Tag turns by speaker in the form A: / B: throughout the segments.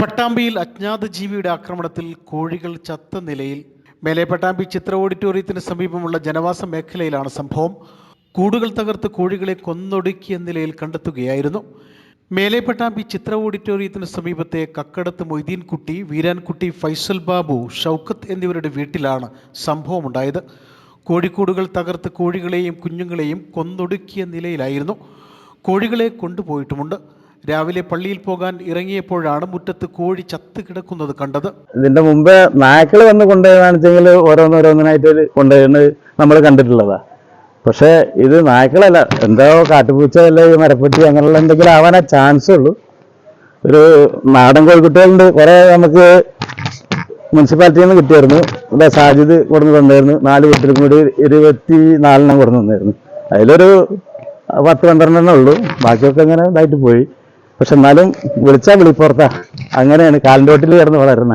A: പട്ടാമ്പിയിൽ അജ്ഞാത ജീവിയുടെ ആക്രമണത്തിൽ കോഴികൾ ചത്ത നിലയിൽ മേലെ പട്ടാമ്പി ചിത്ര ഓഡിറ്റോറിയത്തിന് സമീപമുള്ള ജനവാസ മേഖലയിലാണ് സംഭവം. കൂടുകൾ തകർത്ത് കോഴികളെ കൊന്നൊടുക്കിയ നിലയിൽ കണ്ടെത്തുകയായിരുന്നു. മേലെ പട്ടാമ്പി ചിത്ര ഓഡിറ്റോറിയത്തിന് സമീപത്തെ കക്കടത്ത് മൊയ്തീൻകുട്ടി വീരാൻകുട്ടി ഫൈസൽ ബാബു ഷൗക്കത്ത് എന്നിവരുടെ വീട്ടിലാണ് സംഭവമുണ്ടായത്. കോഴിക്കൂടുകൾ തകർത്ത് കോഴികളെയും കുഞ്ഞുങ്ങളെയും കൊന്നൊടുക്കിയ നിലയിലായിരുന്നു. കോഴികളെ കൊണ്ടുപോയിട്ടുമുണ്ട്. രാവിലെ പള്ളിയിൽ പോകാൻ ഇറങ്ങിയപ്പോഴാണ് മുറ്റത്ത് കോഴി ചത്ത് കിടക്കുന്നത് കണ്ടത്.
B: ഇതിന്റെ മുമ്പേ നായ്ക്കൾ വന്ന് കൊണ്ടുപോയി ഓരോന്നോരോന്നിനായിട്ട് കൊണ്ടുവരുന്നത് നമ്മൾ കണ്ടിട്ടുള്ളതാ. പക്ഷേ ഇത് നായ്ക്കളല്ല. എന്തോ കാട്ടുപൂച്ച അല്ലെ മരപ്പെട്ടി അങ്ങനെയുള്ള എന്തെങ്കിലും ആവാൻ ചാൻസ് ഉള്ളൂ. ഒരു നാടൻ കോഴിക്കുട്ടികളുണ്ട്. കുറെ നമുക്ക് മുനിസിപ്പാലിറ്റിയിൽ നിന്ന് കിട്ടിയായിരുന്നു. ഇവിടെ സാജിദ് കൊടുന്ന് തന്നായിരുന്നു. നാല് വീട്ടിലും കൂടി ഇരുപത്തി നാലെണ്ണം കൊടുന്ന് തന്നായിരുന്നു. അതിലൊരു പത്ത് പന്ത്രണ്ടെണ്ണേ ഉള്ളൂ. ബാക്കിയൊക്കെ ഇങ്ങനെ ഇതായിട്ട് പോയി. പക്ഷെ എന്നാലും വിളിച്ചാൽ വിളിപ്പുറത്താ അങ്ങനെയാണ് കാലിന്റെ കിടന്ന് വളരുന്ന.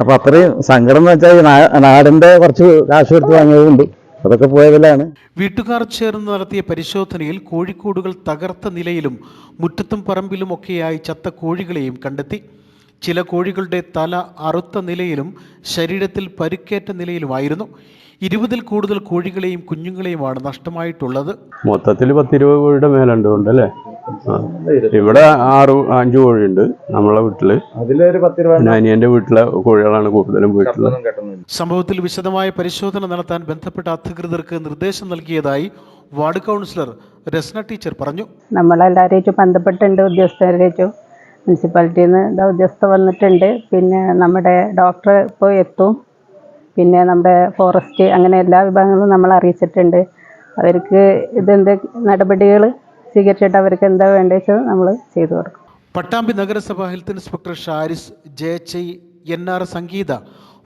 B: അപ്പൊ അത്രയും സങ്കടം എന്ന് വെച്ചാൽ നാടിന്റെ കുറച്ച് കാശ് കൊടുത്ത് വാങ്ങിയതുണ്ട് അതൊക്കെ പോയതിലാണ്.
A: വീട്ടുകാർ ചേർന്ന് നടത്തിയ പരിശോധനയിൽ കോഴിക്കൂടുകൾ തകർത്ത നിലയിലും മുറ്റത്തും പറമ്പിലും ഒക്കെയായി ചത്ത കോഴികളെയും കണ്ടെത്തി. ചില കോഴികളുടെ തല അറുത്ത നിലയിലും ശരീരത്തിൽ പരുക്കേറ്റ നിലയിലുമായിരുന്നു. ഇരുപതിൽ കൂടുതൽ കോഴികളെയും കുഞ്ഞുങ്ങളെയുമാണ് നഷ്ടമായിട്ടുള്ളത്.
C: മൊത്തത്തിൽ പത്തിരുപത് കോഴിയുടെ മേലുണ്ട് അല്ലേ. ഇവിടെ ആറ് അഞ്ച് കോഴിയുണ്ട് നമ്മളെ വീട്ടിൽ. അനിയന്റെ വീട്ടിലെ കോഴികളാണ് കൂടുതലും വീട്ടിൽ
A: സംഭവത്തിൽ വിശദമായ പരിശോധന നടത്താൻ ബന്ധപ്പെട്ട അധികൃതർക്ക് നിർദ്ദേശം നൽകിയതായി വാർഡ് കൗൺസിലർ രസ്ന ടീച്ചർ പറഞ്ഞു.
D: നമ്മളെല്ലാവരെയും ബന്ധപ്പെട്ടുണ്ട് ഉദ്യോഗസ്ഥരെ മുനിസിപ്പാലിറ്റിയിൽ നിന്ന് ഉദ്യോഗസ്ഥ വന്നിട്ടുണ്ട്. പിന്നെ നമ്മുടെ ഡോക്ടർ ഇപ്പോൾ എത്തും. പിന്നെ നമ്മുടെ ഫോറസ്റ്റ് അങ്ങനെ എല്ലാ വിഭാഗങ്ങളും നമ്മൾ അറിയിച്ചിട്ടുണ്ട്. അവർക്ക് ഇതെന്ത് നടപടികൾ സ്വീകരിച്ചിട്ട് അവർക്ക് എന്താ വേണ്ടത് നമ്മൾ ചെയ്തു കൊടുക്കും.
A: പട്ടാമ്പി നഗരസഭ health inspector Sharis ജയച്ചൈ N R Sangeetha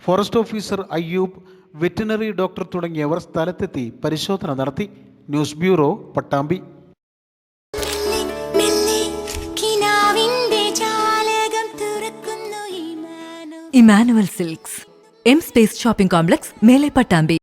A: forest officer Ayyub veterinary doctor തുടങ്ങിയവർ സ്ഥലത്തെത്തി പരിശോധന നടത്തി. News bureau Pattambi.
E: Emmanuel silks M space shopping complex മേലെ പട്ടാമ്പി.